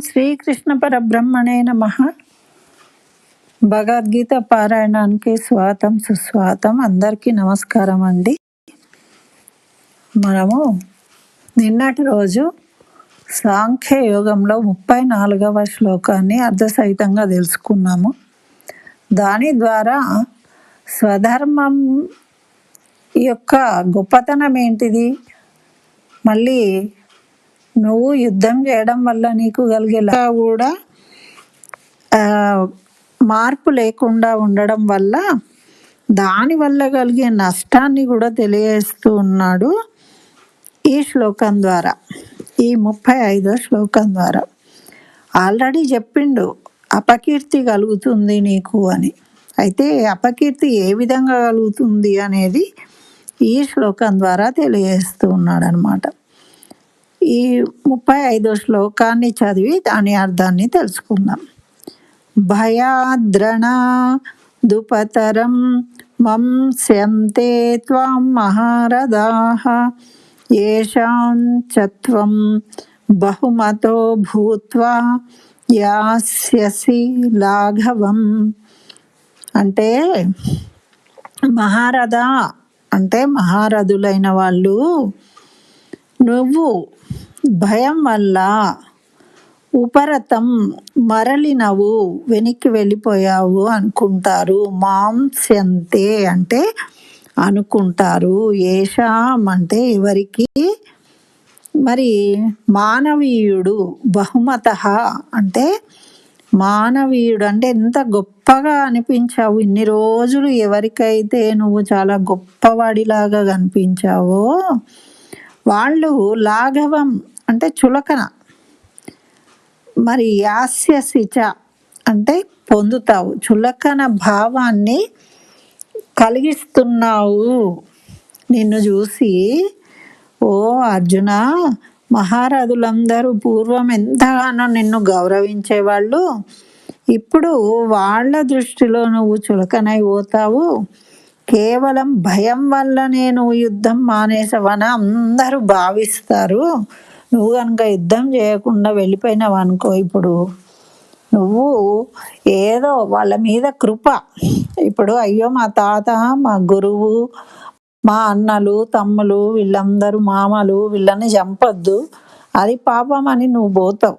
శ్రీకృష్ణ పరబ్రహ్మణే నమ. భగవద్గీత పారాయణానికి స్వాతం సుస్వాతం అందరికీ నమస్కారం అండి. మనము నిన్నటి రోజు సాంఖ్య యోగంలో ముప్పై నాలుగవ శ్లోకాన్ని అర్ధసహితంగా తెలుసుకున్నాము. దాని ద్వారా స్వధర్మం యొక్క గొప్పతనం ఏంటిది? మళ్ళీ నువ్వు యుద్ధం చేయడం వల్ల నీకు కలిగేలా కూడా మార్పు లేకుండా ఉండడం వల్ల దానివల్ల కలిగే నష్టాన్ని కూడా తెలియజేస్తూ ఉన్నాడు ఈ శ్లోకం ద్వారా ఈ ముప్పై ఐదో శ్లోకం ద్వారా. ఆల్రెడీ చెప్పిండు అపకీర్తి కలుగుతుంది నీకు అని. అయితే అపకీర్తి ఏ విధంగా కలుగుతుంది అనేది ఈ శ్లోకం ద్వారా తెలియజేస్తూ ఉన్నాడు అనమాట ఈ ముప్పై ఐదో శ్లోకాన్ని చదివి దాని అర్థాన్ని తెలుసుకుందాం. భయాద్రణ దుపతరం వంశ్యంతే త్వాం మహారథా ఏషాం చత్వం బహుమతో భూత్వా యాస్యసి లాఘవం. అంటే మహారథ అంటే మహారథులైన వాళ్ళు నువ్వు భయం వల్ల ఉపరతం మరలినవు వెనక్కి వెళ్ళిపోయావు అనుకుంటారు. మాంస్యంతే అంటే అనుకుంటారు. ఏషాం అంటే ఎవరికి? మరి మానవీయుడు బహుమత అంటే మానవీయుడు అంటే ఎంత గొప్పగా అనిపించావు. ఇన్ని రోజులు ఎవరికైతే నువ్వు చాలా గొప్పవాడిలాగా కనిపించావో వాళ్ళు లాఘవం అంటే చులకన. మరి యాస్యసిచ అంటే పొందుతావు. చులకన భావాన్ని కలిగిస్తున్నావు. నిన్ను చూసి ఓ అర్జున మహారథులందరూ పూర్వం ఎంతగానో నిన్ను గౌరవించేవాళ్ళు ఇప్పుడు వాళ్ళ దృష్టిలో నువ్వు చులకనై పోతావు. కేవలం భయం వల్ల నేను యుద్ధం మానేసవన అందరూ భావిస్తారు. నువ్వు కనుక యుద్ధం చేయకుండా వెళ్ళిపోయినావు అనుకో ఇప్పుడు నువ్వు ఏదో వాళ్ళ మీద కృప. ఇప్పుడు అయ్యో మా తాత మా గురువు మా అన్నలు తమ్ములు వీళ్ళందరూ మామలు వీళ్ళని చంపొద్దు. అది పాపం అని నువ్వు పోతావు.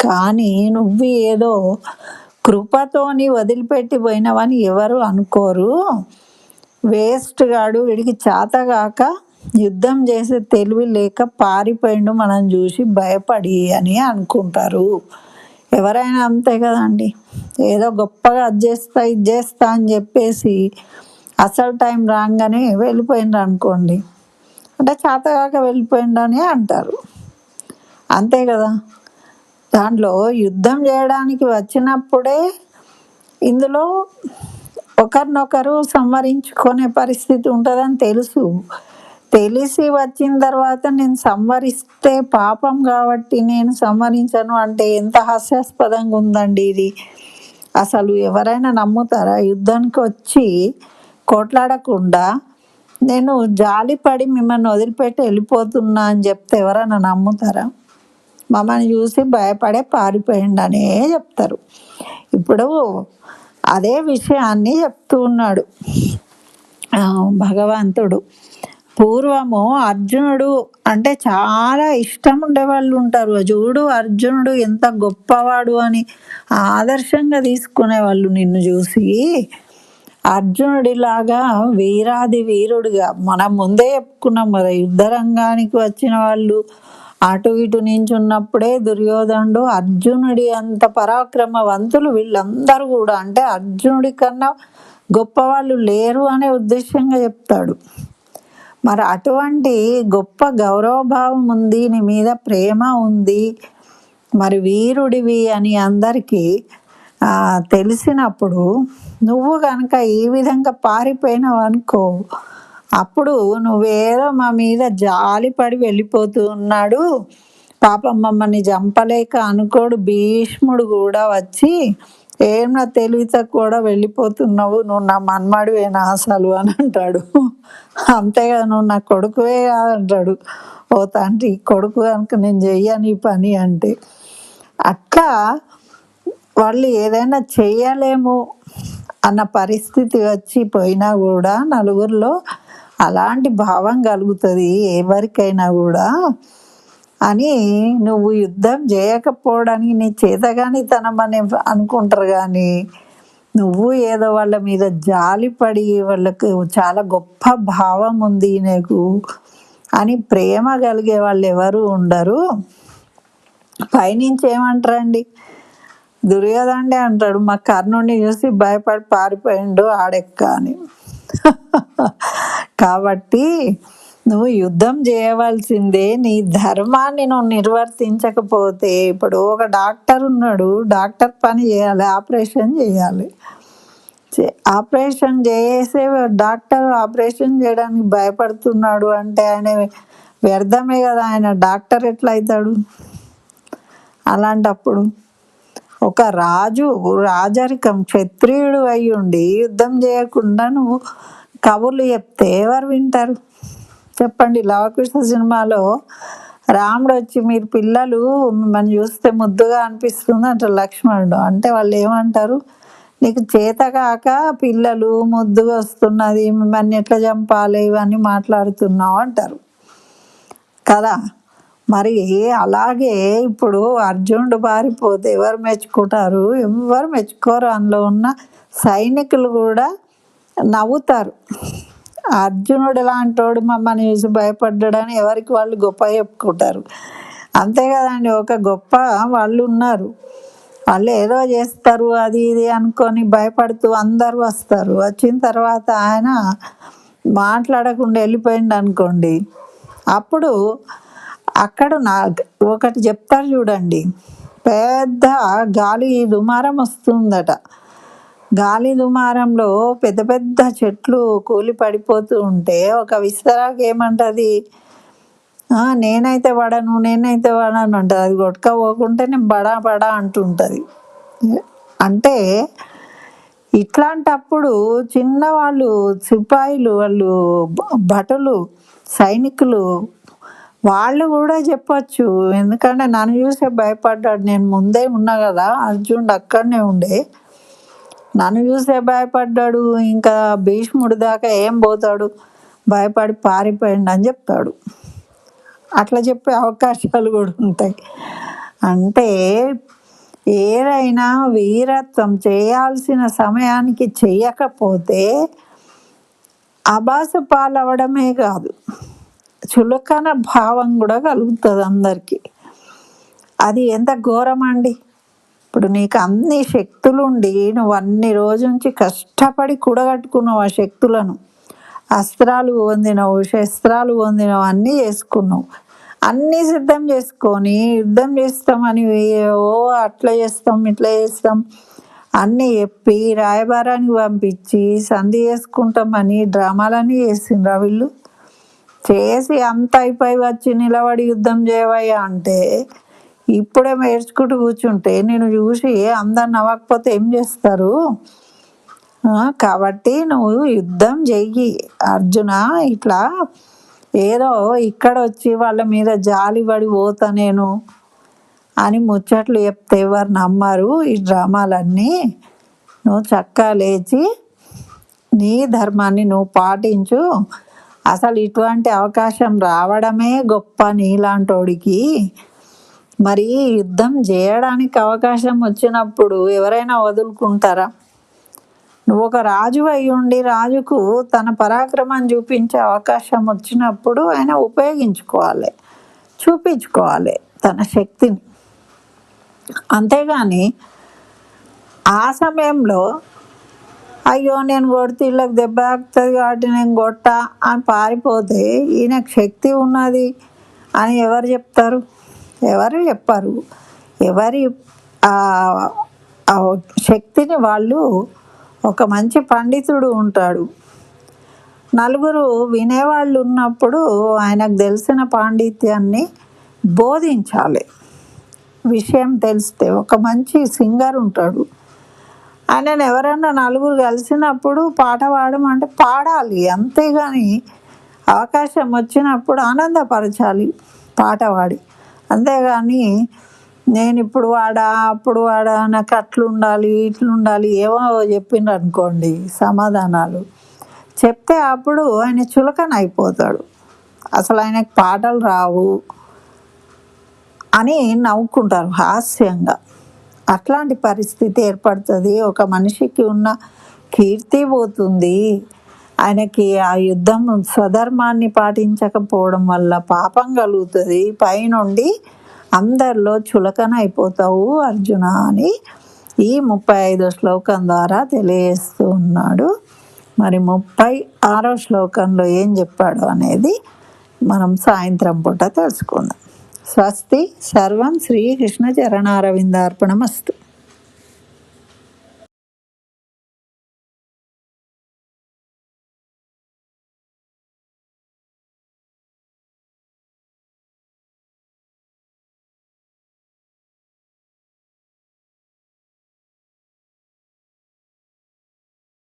కానీ నువ్వు ఏదో కృపతోని వదిలిపెట్టి పోయినవని ఎవరు అనుకోరు. వేస్ట్ గాడు వీడికి చేతగాక యుద్ధం చేసే తెలివి లేక పారిపోయిండు మనం చూసి భయపడి అని అనుకుంటారు. ఎవరైనా అంతే కదండి. ఏదో గొప్పగా అది చేస్తా ఇది చేస్తా అని చెప్పేసి అసలు టైం రాగానే వెళ్ళిపోయిండ్రు అనుకోండి. అంటే చేతగాక అని అంటారు. అంతే కదా. దాంట్లో యుద్ధం చేయడానికి వచ్చినప్పుడే ఇందులో ఒకరినొకరు సంవరించుకునే పరిస్థితి ఉంటుందని తెలుసు. తెలిసి వచ్చిన తర్వాత నేను సంవరిస్తే పాపం కాబట్టి నేను సంవరించను అంటే ఎంత హాస్యాస్పదంగా ఉందండి ఇది. అసలు ఎవరైనా నమ్ముతారా? యుద్ధానికి వచ్చి కొట్లాడకుండా నేను జాలిపడి మిమ్మల్ని వదిలిపెట్టి వెళ్ళిపోతున్నా అని చెప్తే ఎవరైనా నమ్ముతారా? మమ్మల్ని చూసి భయపడే పారిపోయిండు అనే చెప్తారు. ఇప్పుడు అదే విషయాన్ని చెప్తూ ఉన్నాడు. భగవంతుడు. పూర్వము అర్జునుడు అంటే చాలా ఇష్టం ఉండేవాళ్ళు ఉంటారు చూడు అర్జునుడు ఎంత గొప్పవాడు అని ఆదర్శంగా తీసుకునే వాళ్ళు నిన్ను చూసి. అర్జునుడిలాగా వీరాది వీరుడిగా మనం ముందే చెప్పుకున్నాం కదా యుద్ధ రంగానికి వచ్చిన వాళ్ళు. అటు ఇటు నించున్నప్పుడే దుర్యోధనుడు అర్జునుడి అంత పరాక్రమవంతులు వీళ్ళందరూ కూడా. అంటే అర్జునుడి కన్నా గొప్పవాళ్ళు లేరు అనే ఉద్దేశంగా చెప్తాడు. మరి అటువంటి గొప్ప గౌరవభావం ఉంది నీ మీద ప్రేమ ఉంది మరి వీరుడివి అని అందరికీ తెలిసినప్పుడు నువ్వు కనుక ఈ విధంగా పారిపోయినావు అనుకో అప్పుడు నువ్వేదో మా మీద జాలిపడి వెళ్ళిపోతూ ఉన్నాడు. పాపం మమ్మల్ని చంపలేక అనుకోడు భీష్ముడు కూడా వచ్చి ఏం నా తెలివితో కూడా వెళ్ళిపోతున్నావు? నువ్వు నా మన్మడివేనా అసలు అని అంటాడు. అంతేగా నువ్వు నా కొడుకువే కాదు అంటాడు. ఓ తండ్రి కొడుకు కనుక నేను చెయ్యను ఈ పని అంటే. అట్లా వాళ్ళు ఏదైనా చేయలేము అన్న పరిస్థితి వచ్చి పోయినా కూడా నలుగురిలో అలాంటి భావం కలుగుతుంది ఎవరికైనా కూడా. అని నువ్వు యుద్ధం చేయకపోవడానికి నీ చేతగాని తనమని అనుకుంటారు కానీ నువ్వు ఏదో వాళ్ళ మీద జాలిపడి వాళ్ళకు చాలా గొప్ప భావం ఉంది నీకు అని ప్రేమ కలిగే వాళ్ళు ఎవరు ఉండరు. పైనుంచి ఏమంటారండి? దుర్యోధండే అంటాడు మా కర్ణుడిని చూసి భయపడి పారిపోయిండు ఆడెక్క అని. కాబట్టి నువ్వు యుద్ధం చేయవలసిందే. నీ ధర్మాన్ని నువ్వు నిర్వర్తించకపోతే ఇప్పుడు ఒక డాక్టర్ ఉన్నాడు. డాక్టర్ పని చేయాలి ఆపరేషన్ చేయాలి. చే- ఆపరేషన్ చేసే డాక్టర్ ఆపరేషన్ చేయడానికి భయపడుతున్నాడు అంటే ఆయన వ్యర్థమే కదా ఆయన. డాక్టర్ ఎట్లా అవుతాడు అలాంటప్పుడు ఒక రాజు రాజరికం క్షత్రియుడు అయ్యుండి యుద్ధం చేయకుండా నువ్వు కబుర్లు చెప్తే ఎవరు వింటారు? చెప్పండి. లవకృష్ణ సినిమాలో రాముడు వచ్చి మీరు పిల్లలు మిమ్మల్ని చూస్తే ముద్దుగా అనిపిస్తుంది అంటారు లక్ష్మణుడు. అంటే వాళ్ళు ఏమంటారు? నీకు చేత కాక పిల్లలు ముద్దుగా వస్తున్నది మిమ్మల్ని ఎట్లా చంపాలి ఇవన్నీ మాట్లాడుతున్నావు అంటారు. కదా? మరి అలాగే ఇప్పుడు అర్జునుడు పారిపోతే ఎవరు మెచ్చుకుంటారు? ఎవరు మెచ్చుకోరు అందులో ఉన్న సైనికులు కూడా నవ్వుతారు. అర్జునుడు లాంటోడు మమ్మల్ని చూసి భయపడ్డాడని ఎవరికి వాళ్ళు గొప్ప చెప్పుకుంటారు. అంతే కదండి ఒక గొప్ప వాళ్ళు ఉన్నారు. వాళ్ళు ఏదో చేస్తారు అది ఇది అనుకొని భయపడుతూ అందరూ వస్తారు. వచ్చిన తర్వాత ఆయన మాట్లాడకుండా వెళ్ళిపోయింది అనుకోండి. అప్పుడు అక్కడ నా ఒకటి చెప్తారు చూడండి. పెద్ద గాలి దుమారం వస్తుందట. గాలి దుమారంలో పెద్ద పెద్ద చెట్లు కూలి పడిపోతూ ఉంటే ఒక విస్తరాకు ఏమంటుంది? నేనైతే పడను నేనైతే పడను అంటుంది అది కొట్టుకపోకుంటే నేను బడా బడా అంటుంటుంది. అంటే ఇట్లాంటప్పుడు చిన్నవాళ్ళు సిపాయిలు వాళ్ళు భటులు సైనికులు వాళ్ళు కూడా చెప్పచ్చు. ఎందుకంటే నన్ను చూసే భయపడ్డాడు. నేను ముందే ఉన్నా కదా అర్జునుడు అక్కడనే ఉండే. నన్ను చూసే భయపడ్డాడు. ఇంకా భీష్ముడి దాకా ఏం పోతాడు? భయపడి పారిపోయిండు అని చెప్తాడు. అట్లా చెప్పే అవకాశాలు కూడా ఉంటాయి. అంటే ఏదైనా వీరత్వం చేయాల్సిన సమయానికి చేయకపోతే అబాస పాలవడమే కాదు చులకన భావం కూడా కలుగుతుంది అందరికీ. అది ఎంత ఘోరం అండి ఇప్పుడు నీకు అన్ని శక్తులుండి నువ్వు అన్ని రోజు నుంచి కష్టపడి కూడగట్టుకున్నావు ఆ శక్తులను. అస్త్రాలు పొందినవు శస్త్రాలు పొందినవు అన్నీ చేసుకున్నావు. అన్నీ సిద్ధం చేసుకొని యుద్ధం చేస్తామని ఓ అట్లా చేస్తాం ఇట్లా చేస్తాం. అన్నీ చెప్పి రాయబారానికి పంపించి సంధి చేసుకుంటామని డ్రామాలన్నీ చేసిండ్రా వీళ్ళు. చేసి అంత అయిపోయి వచ్చి నిలబడి యుద్ధం చేయవయ్యా అంటే ఇప్పుడే ఏడ్చుకుంటూ కూర్చుంటే నేను చూసి అందరు నవ్వకపోతే ఏం చేస్తారు? కాబట్టి నువ్వు యుద్ధం చెయ్యి. అర్జున ఇట్లా ఏదో ఇక్కడ వచ్చి వాళ్ళ మీద జాలి పడి పోతా నేను అని ముచ్చట్లు చెప్తే ఎవరు నమ్మరు ఈ డ్రామాలన్నీ. నువ్వు చక్కా లేచి నీ ధర్మాన్ని నువ్వు పాటించు. అసలు ఇటువంటి అవకాశం రావడమే గొప్ప నీలాంటోడికి. మరి యుద్ధం చేయడానికి అవకాశం వచ్చినప్పుడు ఎవరైనా వదులుకుంటారా? నువ్వు ఒక రాజు అయి ఉండి రాజుకు తన పరాక్రమం చూపించే అవకాశం వచ్చినప్పుడు ఆయన ఉపయోగించుకోవాలి చూపించుకోవాలి తన శక్తిని. అంతేగాని ఆ సమయంలో అయ్యో నేను కొడితే వీళ్ళకి దెబ్బ తాకుతుంది కాబట్టి నేను కొట్ట అని పారిపోతే ఈయనకు శక్తి ఉన్నది అని ఎవరు చెప్తారు? ఎవరు చెప్పరు. ఎవరి ఆ శక్తిని వాళ్ళు ఒక మంచి పండితుడు ఉంటాడు. నలుగురు వినేవాళ్ళు ఉన్నప్పుడు ఆయనకు తెలిసిన పాండిత్యాన్ని బోధించాలి. విషయం తెలిస్తే ఒక మంచి సింగర్ ఉంటాడు. ఆయన ఎవరన్నా నలుగురు కలిసినప్పుడు పాట పాడమంటే పాడాలి. అంతేగాని అవకాశం వచ్చినప్పుడు ఆనందపరచాలి. పాట పాడి అంతేగాని నేను ఇప్పుడు వాడా అప్పుడు వాడా నాకు అట్లుండాలి ఇట్లుండాలి ఏమో చెప్పిండ్రు అనుకోండి సమాధానాలు. చెప్తే అప్పుడు ఆయన చులకన అయిపోతాడు. అసలు ఆయనకు పాటలు రావు అని నవ్వుకుంటారు హాస్యంగా. అట్లాంటి పరిస్థితి ఏర్పడుతుంది. ఒక మనిషికి ఉన్న కీర్తి పోతుంది. ఆయనకి ఆ యుద్ధం స్వధర్మాన్ని పాటించకపోవడం వల్ల పాపం కలుగుతుంది. పైనుండి అందరిలో చులకన అయిపోతావు అర్జున అని ఈ ముప్పై ఐదో శ్లోకం ద్వారా తెలియజేస్తూ ఉన్నాడు. మరి ముప్పై ఆరో శ్లోకంలో ఏం చెప్పాడు అనేది మనం సాయంత్రం పూట తెలుసుకుందాం. స్వస్తి సర్వం శ్రీకృష్ణ చరణారవిందార్పణమస్తు